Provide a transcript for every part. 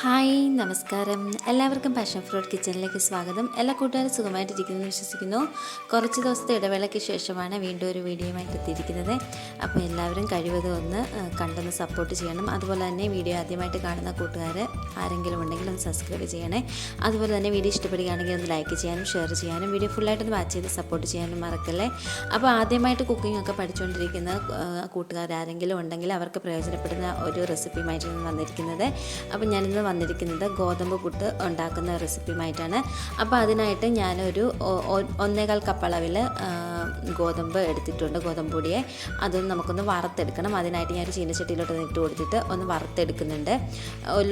Hi നമസ്കാരം. എല്ലാവർക്കും passion fruit കിച്ചണിലേക്ക് സ്വാഗതം. എല്ലാ കൂട്ടുകാരും സുഖമായിട്ടിരിക്കുന്നു വിശ്വസിക്കുന്നു. കുറച്ച് ദിവസത്തെ ഇടവേളയ്ക്ക് ശേഷമാണ് വീണ്ടും ഒരു വീഡിയോയുമായിട്ട് എത്തിയിരിക്കുന്നത്. അപ്പോൾ എല്ലാവരും കഴിവതും ഒന്ന് കണ്ടൊന്ന് സപ്പോർട്ട് ചെയ്യണം. അതുപോലെ തന്നെ വീഡിയോ ആദ്യമായിട്ട് കാണുന്ന കൂട്ടുകാർ ആരെങ്കിലും ഉണ്ടെങ്കിൽ ഒന്ന് സബ്സ്ക്രൈബ് ചെയ്യണേ. അതുപോലെ തന്നെ വീഡിയോ ഇഷ്ടപ്പെടുകയാണെങ്കിൽ ഒന്ന് ലൈക്ക് ചെയ്യാനും ഷെയർ ചെയ്യാനും വീഡിയോ ഫുള്ളായിട്ടൊന്ന് വാച്ച് ചെയ്ത് സപ്പോർട്ട് ചെയ്യാനും മറക്കല്ലേ? അപ്പോൾ ആദ്യമായിട്ട് കുക്കിംഗ് ഒക്കെ പഠിച്ചുകൊണ്ടിരിക്കുന്ന കൂട്ടുകാർ ആരെങ്കിലും ഉണ്ടെങ്കിൽ അവർക്ക് പ്രയോജനപ്പെടുന്ന ഒരു റെസിപ്പിയുമായിട്ടാണ് വന്നിരിക്കുന്നത്. അപ്പോൾ ഞാനിന്ന് വന്നിരിക്കുന്നത് ഗോതമ്പ് പുട്ട് ഉണ്ടാക്കുന്ന റെസിപ്പിയുമായിട്ടാണ്. അപ്പോൾ അതിനായിട്ട് ഞാനൊരു ഒന്നേകാൽ കപ്പ് അളവിൽ ഗോതമ്പ് എടുത്തിട്ടുണ്ട് ഗോതമ്പ് പൊടിയെ. അതൊന്ന് നമുക്കൊന്ന് വറുത്തെടുക്കണം. അതിനായിട്ട് ഞാൻ ഒരു ചീനച്ചട്ടിയിലോട്ട് ഇട്ട് കൊടുത്തിട്ട് ഒന്ന് വറുത്തെടുക്കുന്നുണ്ട്.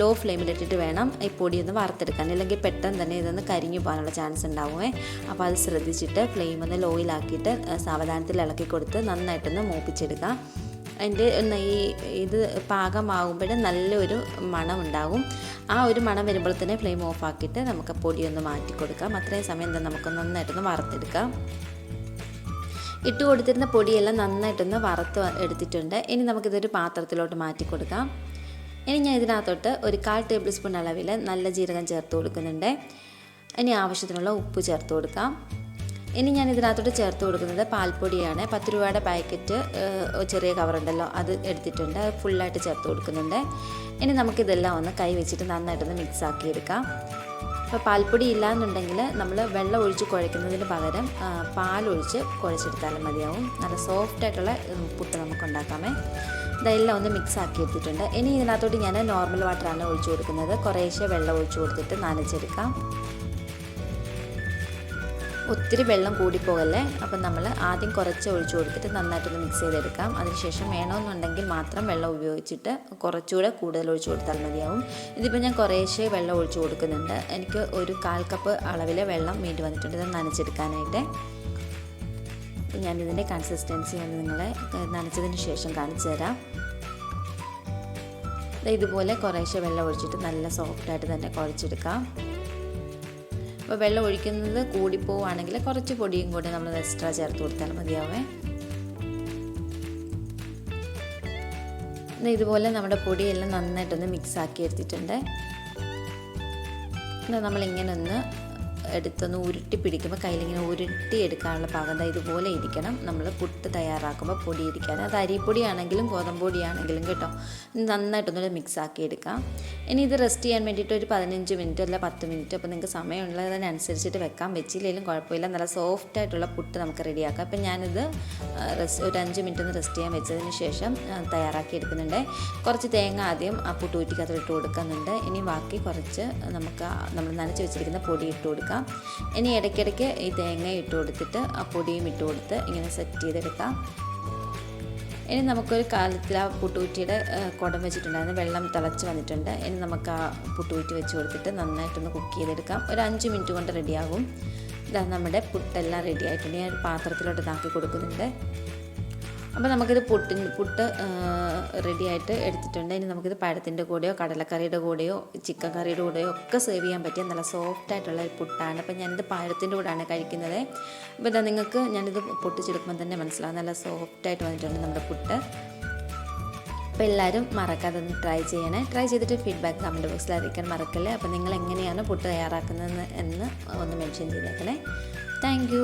ലോ ഫ്ലെയിമിലിട്ടിട്ട് വേണം ഈ പൊടി ഒന്ന് വറുത്തെടുക്കാൻ. അല്ലെങ്കിൽ പെട്ടെന്ന് തന്നെ ഇതൊന്ന് കരിഞ്ഞു പോകാനുള്ള ചാൻസ് ഉണ്ടാവുമേ. അപ്പോൾ അത് ശ്രദ്ധിച്ചിട്ട് ഫ്ലെയിം ഒന്ന് ലോയിലാക്കിയിട്ട് സാവധാനത്തിൽ ഇളക്കി കൊടുത്ത് നന്നായിട്ടൊന്ന് മൂപ്പിച്ചെടുക്കാം. അതിന്റെ നെയ് ഇത് പാകമാകുമ്പോൾ നല്ലൊരു മണം ഉണ്ടാകും ആ ഒരു മണം വരുമ്പോൾ തന്നെ ഫ്ലെയിം ഓഫ് ആക്കിയിട്ട് നമുക്ക് പൊടിയൊന്ന് മാറ്റി കൊടുക്കാം. അത്രയും സമയം തന്നെ നമുക്ക് നന്നായിട്ടൊന്ന് വറുത്തെടുക്കാം. ഇട്ട് കൊടുത്തിരുന്ന പൊടിയെല്ലാം നന്നായിട്ടൊന്ന് വറുത്ത് എടുത്തിട്ടുണ്ട്. ഇനി നമുക്കിതൊരു പാത്രത്തിലോട്ട് മാറ്റി കൊടുക്കാം. ഇനി ഞാൻ ഇതിനകത്തോട്ട് ഒരു കാൽ ടേബിൾ സ്പൂൺ അളവിൽ നല്ല ജീരകം ചേർത്ത് കൊടുക്കുന്നുണ്ട്. ഇനി ആവശ്യത്തിനുള്ള ഉപ്പ് ചേർത്ത് കൊടുക്കാം. ഇനി ഞാൻ ഇതിനകത്തോട്ട് ചേർത്ത് കൊടുക്കുന്നത് പാൽപ്പൊടിയാണ്. പത്ത് രൂപയുടെ പാക്കറ്റ് ചെറിയ കവറുണ്ടല്ലോ അത് എടുത്തിട്ടുണ്ട്. ഫുള്ളായിട്ട് ചേർത്ത് കൊടുക്കുന്നുണ്ട്. ഇനി നമുക്കിതെല്ലാം ഒന്ന് കൈ വെച്ചിട്ട് നന്നായിട്ടൊന്ന് മിക്സ് ആക്കിയെടുക്കാം അപ്പോൾ പാൽപ്പൊടി ഇല്ലാന്നുണ്ടെങ്കിൽ നമ്മൾ വെള്ളം ഒഴിച്ച് കുഴയ്ക്കുന്നതിന് പകരം പാലൊഴിച്ച് കുഴച്ചെടുത്താലും മതിയാവും. നല്ല സോഫ്റ്റ് ആയിട്ടുള്ള ഉം, പുട്ട് നമുക്ക് ഉണ്ടാക്കാമേ ഇതെല്ലാം ഒന്ന് മിക്സ് ആക്കി എടുത്തിട്ടുണ്ട്. ഇനി ഇതിനകത്തോട്ട് ഞാൻ നോർമൽ വാട്ടറാണ് ഒഴിച്ചു കൊടുക്കുന്നത്. കുറേശ്ശെ വെള്ളം ഒഴിച്ചു കൊടുത്തിട്ട് നനച്ചെടുക്കാം. ഒത്തിരി വെള്ളം കൂടിപ്പോകല്ലേ? അപ്പം നമ്മൾ ആദ്യം കുറച്ച് ഒഴിച്ചു കൊടുത്തിട്ട് നന്നായിട്ടൊന്ന് മിക്സ് ചെയ്തെടുക്കാം. അതിനുശേഷം വേണമെന്നുണ്ടെങ്കിൽ മാത്രം വെള്ളം ഉപയോഗിച്ചിട്ട് കുറച്ചുകൂടെ കൂടുതൽ ഒഴിച്ചു കൊടുത്താൽ മതിയാവും. ഇതിപ്പോൾ ഞാൻ കുറേശ്ശെ വെള്ളം ഒഴിച്ചു കൊടുക്കുന്നുണ്ട്. എനിക്ക് ഒരു കാൽ കപ്പ് അളവിലെ വെള്ളം വേണ്ടി വന്നിട്ടുണ്ട്. ഇത് നനച്ചെടുക്കാനായിട്ട്. ഞാനിതിന്റെ കൺസിസ്റ്റൻസി ഒന്ന് നിങ്ങളെ നനച്ചതിന് ശേഷം കാണിച്ചു തരാം. ഇതുപോലെ കുറേശ്ശെ വെള്ളം ഒഴിച്ചിട്ട് നല്ല സോഫ്റ്റായിട്ട് തന്നെ കുഴച്ചെടുക്കാം. അപ്പോൾ വെള്ളം ഒഴിക്കുന്നത് കൂടിപ്പോവുകയാണെങ്കിൽ കുറച്ച് പൊടിയും കൂടി നമ്മൾ എക്സ്ട്രാ ചേർത്ത് കൊടുത്താൽ മതിയാവേ. ഇതുപോലെ നമ്മുടെ പൊടിയെല്ലാം നന്നായിട്ടൊന്ന് മിക്സ് ആക്കി എടുത്തിട്ടുണ്ട്. നമ്മളിങ്ങനെ ഒന്ന് എടുത്തൊന്ന് ഉരുട്ടി പിടിക്കുമ്പോൾ കയ്യിലിങ്ങനെ ഉരുട്ടി എടുക്കാനുള്ള പാകം ഇതുപോലെ ഇരിക്കണം. നമ്മൾ പുട്ട് തയ്യാറാക്കുമ്പോൾ പൊടി ഇരിക്കാൻ. അത് അരിപ്പൊടിയാണെങ്കിലും ഗോതമ്പൊടിയാണെങ്കിലും കേട്ടോ. നന്നായിട്ടൊന്നുകൂടെ മിക്സ് ആക്കി എടുക്കാം. ഇനി ഇത് റെസ്റ്റ് ചെയ്യാൻ വേണ്ടിയിട്ട് ഒരു പതിനഞ്ച് മിനിറ്റ് അല്ല പത്ത് മിനിറ്റ് അപ്പോൾ നിങ്ങൾക്ക് സമയമുള്ളതിനനുസരിച്ചിട്ട് വെക്കാം. വെച്ചില്ലെങ്കിലും കുഴപ്പമില്ല. നല്ല സോഫ്റ്റ് ആയിട്ടുള്ള പുട്ട് നമുക്ക് റെഡിയാക്കാം അപ്പം ഞാനിത് റെസ്റ്റ് ഒരു അഞ്ച് മിനിറ്റ് ഒന്ന് റെസ്റ്റ് ചെയ്യാൻ വെച്ചതിന് ശേഷം തയ്യാറാക്കി എടുക്കുന്നുണ്ട്. കുറച്ച് തേങ്ങ ആദ്യം ആ പുട്ട് ഊറ്റിക്കകത്ത് ഇട്ട് കൊടുക്കുന്നുണ്ട്. ഇനി ബാക്കി കുറച്ച് നമുക്ക് നമ്മൾ നനച്ച് വെച്ചിരിക്കുന്ന പൊടി ഇട്ട് കൊടുക്കാം. ഇനി ഇടയ്ക്കിടയ്ക്ക് ഈ തേങ്ങ ഇട്ട് കൊടുത്തിട്ട് ആ പൊടിയും ഇട്ട് കൊടുത്ത് ഇങ്ങനെ സെറ്റ് ചെയ്തെടുക്കാം. ഇനി നമുക്കൊരു കാലത്തിൽ ആ പുട്ടുകുറ്റിയുടെ കുടം വെച്ചിട്ടുണ്ടായിരുന്നു. വെള്ളം തിളച്ച് വന്നിട്ടുണ്ട്. ഇനി നമുക്ക് ആ പുട്ടുകുറ്റി വെച്ച് കൊടുത്തിട്ട് നന്നായിട്ടൊന്ന് കുക്ക് ചെയ്തെടുക്കാം. ഒരു അഞ്ച് മിനിറ്റ് കൊണ്ട് റെഡിയാകും. ഇതാ നമ്മുടെ പുട്ടെല്ലാം റെഡി ആയിട്ടുണ്ട്. ഞാൻ പാത്രത്തിലോട്ട് ഇതാക്കി കൊടുക്കുന്നുണ്ട്. അപ്പോൾ നമുക്കിത് പുട്ടിന് പുട്ട് റെഡി ആയിട്ട് എടുത്തിട്ടുണ്ട്. ഇനി നമുക്കിത് പഴത്തിന്റെ കൂടെയോ കടലക്കറിയുടെ കൂടെയോ ചിക്കൻ കറിയുടെ കൂടെയോ ഒക്കെ സെർവ് ചെയ്യാൻ പറ്റിയ നല്ല സോഫ്റ്റ് ആയിട്ടുള്ള ഒരു പുട്ടാണ്. അപ്പോൾ ഞാനിത് പഴത്തിന്റെ കൂടെയാണ് കഴിക്കുന്നത്. അപ്പോൾ ഇതാ നിങ്ങൾക്ക് ഞാനിത് പൊട്ടിച്ചെടുക്കുമ്പോൾ തന്നെ മനസ്സിലാവും. നല്ല സോഫ്റ്റ് ആയിട്ട് വന്നിട്ടുണ്ട് നമ്മുടെ പുട്ട്. അപ്പോൾ എല്ലാവരും മറക്കാതെ ഒന്ന് ട്രൈ ചെയ്യണേ. ട്രൈ ചെയ്തിട്ട് ഫീഡ്ബാക്ക് കമന്റ് ബോക്സിൽ അറിയിക്കാൻ മറക്കല്ലേ. അപ്പോൾ നിങ്ങൾ എങ്ങനെയാണ് പുട്ട് തയ്യാറാക്കുന്നത് എന്ന് ഒന്ന് മെൻഷൻ ചെയ്തേക്കണേ. താങ്ക്